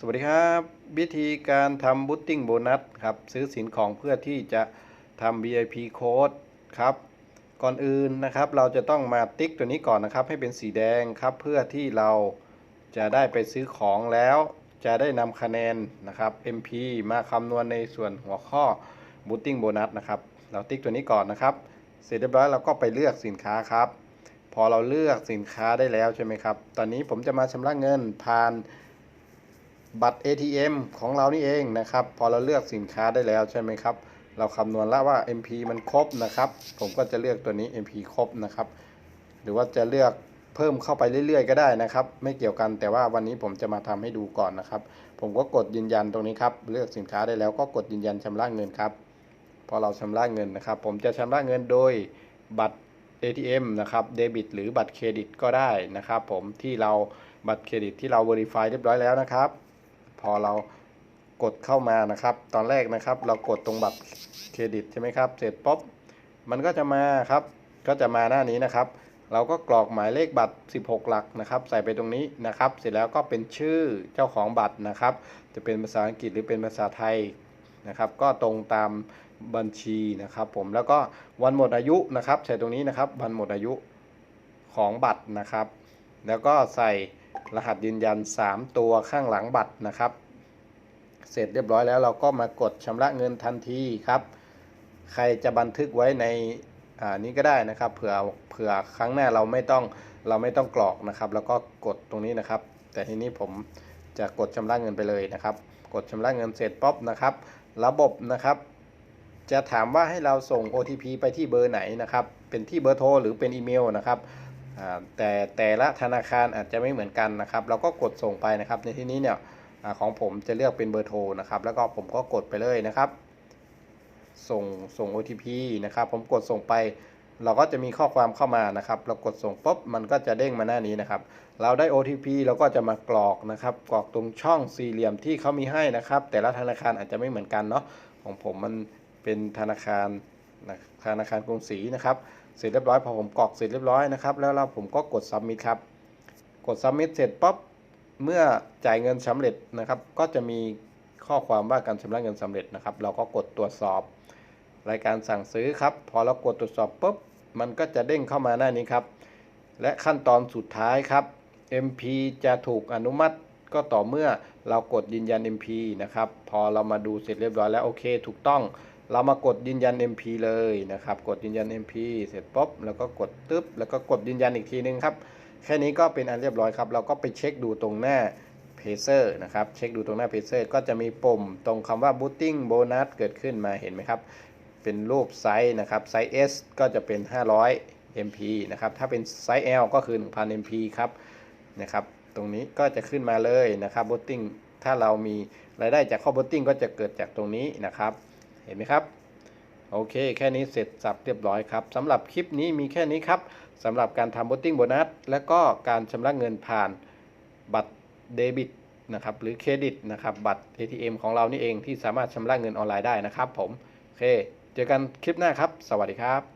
สวัสดีครับ วิธีการทำบูตติ้งโบนัสครับซื้อสินของเพื่อที่จะทำ VIP code ครับ ก่อนอื่นนะครับเราจะต้องมาติ๊กตัวนี้ก่อนนะครับ ให้เป็นสีแดงครับ เพื่อที่เราจะได้ไปซื้อของแล้ว จะได้นำคะแนนนะครับ MP มาคำนวณในส่วนหัวข้อบูตติ้งโบนัสนะครับ เราติ๊กตัวนี้ก่อนนะครับ เสร็จเรียบร้อยเราก็ไปเลือกสินค้าครับ พอเราเลือกสินค้าได้แล้วใช่ไหมครับ ตอนนี้ผมจะมาชำระเงินผ่าน บัตร ATM ของเรานี่เองนะครับ พอเราเลือกสินค้าได้แล้วใช่ไหมครับ เราคำนวณแล้วว่า MP มันครบนะครับ ผมก็จะเลือกตัวนี้ MP ครบนะครับ หรือว่าจะเลือกเพิ่มเข้าไปเรื่อยๆ ก็ได้นะครับ ไม่เกี่ยวกันแต่ว่าวันนี้ผมจะมาทำให้ดูก่อนนะครับ ผมก็กดยืนยันตรงนี้ครับ เลือกสินค้าได้แล้วก็กดยืนยันชำระเงินครับ พอเราชำระเงินนะครับ ผมจะชำระเงินโดยบัตร ATM นะครับเดบิตหรือบัตรเครดิตก็ได้นะครับ ผมที่เราบัตรเครดิตที่เรา Verify เรียบร้อยแล้วนะครับ อเรากดเข้ามานะครับ ตอนแรกนะครับ เรากดตรงบัตรเครดิตใช่ไหมครับ เสร็จปุ๊บมันก็จะมาครับ ก็จะมาหน้านี้นะครับ เราก็กรอกหมายเลขบัตร 16 หลักนะครับ ใส่ไปตรงนี้นะครับ เสร็จแล้วก็เป็นชื่อเจ้าของบัตรนะครับ จะเป็นภาษาอังกฤษหรือเป็นภาษาไทยนะครับ ก็ตรงตามบัญชีนะครับผมแล้วก็วันหมดอายุนะครับ ใส่ตรงนี้นะครับ วันหมดอายุของบัตรนะครับ แล้วก็ใส่ รหัสยืนยัน 3 ตัวข้างหลังบัตรนะครับ เสร็จเรียบร้อยแล้วเราก็มากดชำระเงินทันทีครับ ใครจะบันทึกไว้ในอ่านี้ก็ได้นะครับเผื่อเผื่อครั้งหน้าเราไม่ต้องเราไม่ต้องกรอกนะครับ แล้วก็กดตรงนี้นะครับ แต่ทีนี้ผมจะกดชำระเงินไปเลยนะครับ กดชำระเงินเสร็จป๊อบนะครับ ระบบนะครับจะถามว่าให้เราส่ง OTP ไปที่เบอร์ไหนนะครับ เป็นที่เบอร์โทรหรือเป็นอีเมลนะครับ แต่แต่ละธนาคารอาจจะไม่เหมือนกันนะครับ เราก็กดส่งไปนะครับ ในที่นี้เนี่ยอของผมจะเลือกเป็นเบอร์โทรนะครับ แล้วก็ผมก็กดไปเลยนะครับ ส่งส่ง OTP นะครับ ผมกดส่งไป เราก็จะมีข้อความเข้ามานะครับ เรากดส่งปุ๊บมันก็จะเด้งมาหน้านี้นะครับ เราได้ OTP เราก็จะมากรอกนะครับ กรอกตรงช่องสี่เหลี่ยมที่เขามีให้นะครับ แต่ละธนาคารอาจจะไม่เหมือนกันเนาะของผมมันเป็นธนาคาร ธนาคารกรุงศรีนะครับเสร็จเรียบร้อยพอผมกรอกเสร็จเรียบร้อยนะครับ แล้วเราผมก็กด submit ครับ กด submit เสร็จปั๊บเมื่อจ่ายเงินสำเร็จนะครับ ก็จะมีข้อความว่าการชำระเงินสำเร็จนะครับ เราก็กดตรวจสอบ รายการสั่งซื้อครับ พอเรากดตรวจสอบปุ๊บมันก็จะเด้งเข้ามาหน้านี้ครับ และขั้นตอนสุดท้ายครับ MP จะถูกอนุมัติก็ต่อเมื่อเรากดยืนยัน MP นะครับ พอเรามาดูเสร็จเรียบร้อยแล้วโอเค ถูกต้อง เรามากดยืนยัน MP เลยนะครับ กดยืนยัน MP เสร็จปุ๊บแล้วก็กดตึ๊บแล้วก็กดยืนยันอีกทีนึงครับ แค่นี้ก็เป็นอันเรียบร้อยครับ เราก็ไปเช็คดูตรงหน้าเพเซอร์นะครับ เช็คดูตรงหน้าเพเซอร์ก็จะมีปุ่มตรงคำว่า booting bonus เกิดขึ้นมาเห็นไหมครับ เป็นรูปไซส์นะครับ ไซส์ S ก็จะเป็น 500 MP นะครับ ถ้าเป็นไซส์ L ก็คือ 1,000 MP ครับ นะครับ ตรงนี้ก็จะขึ้นมาเลยนะครับ booting ถ้าเรามีรายได้จากข้อ booting ก็จะเกิดจากตรงนี้นะครับ เห็นไหมครับ โอเค แค่นี้เสร็จสับเรียบร้อยครับสำหรับคลิปนี้มีแค่นี้ครับสำหรับการทำบอตติ้งโบนัสและก็การชำระเงินผ่านบัตรเดบิตนะครับหรือเครดิตนะครับบัตร ATM ของเรานี่เองที่สามารถชำระเงินออนไลน์ได้นะครับผม โอเค เจอกันคลิปหน้าครับ สวัสดีครับ